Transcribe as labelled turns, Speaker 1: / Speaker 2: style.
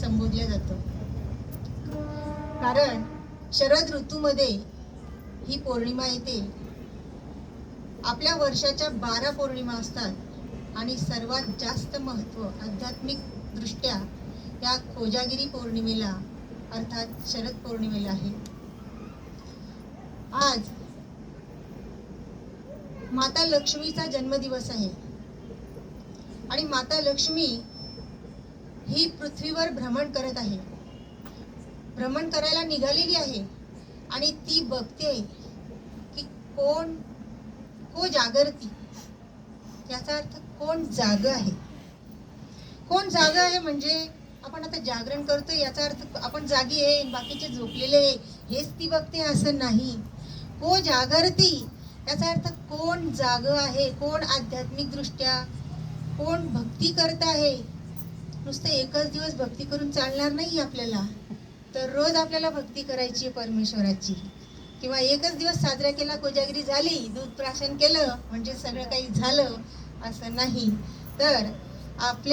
Speaker 1: संबोधलं जातं. कारण शरद ऋतूमध्ये ही पौर्णिमा येते. आपल्या वर्षाच्या बारा पौर्णिमा असतात आणि सर्वात जास्त महत्त्व आध्यात्मिक दृष्ट्या या कोजागिरी पौर्णिमेला अर्थात शरद पौर्णिमेला आहे. आज माता लक्ष्मीचा जन्मदिवस आहे. आणि माता लक्ष्मी ही पृथ्वीवर भ्रमण करत आहे. भ्रमण करायला निघालेली आहे आणि ती बघते की कोण को जागरती. याचा अर्थ कोण जाग आहे. कोण जाग आहे म्हणजे आपण आता जागरण करतोय याचा अर्थ आपण जागी आहे बाकीचे झोपलेले आहे हेच ती बघते असं नाही. को जागरती याचा अर्थ कोण जाग आहे कोण आध्यात्मिक दृष्ट्या कोण भक्ती करत आहे नुसतं एकच दिवस भक्ती करून चालणार नाही आपल्याला. तर रोज आपल्याला भक्ती करायची आहे परमेश्वराची. किंवा एकच दिवस साजरा केला कोजागिरी झाली दूध प्राशन केलं म्हणजे सगळं काही झालं असं नाही. तर आपल्या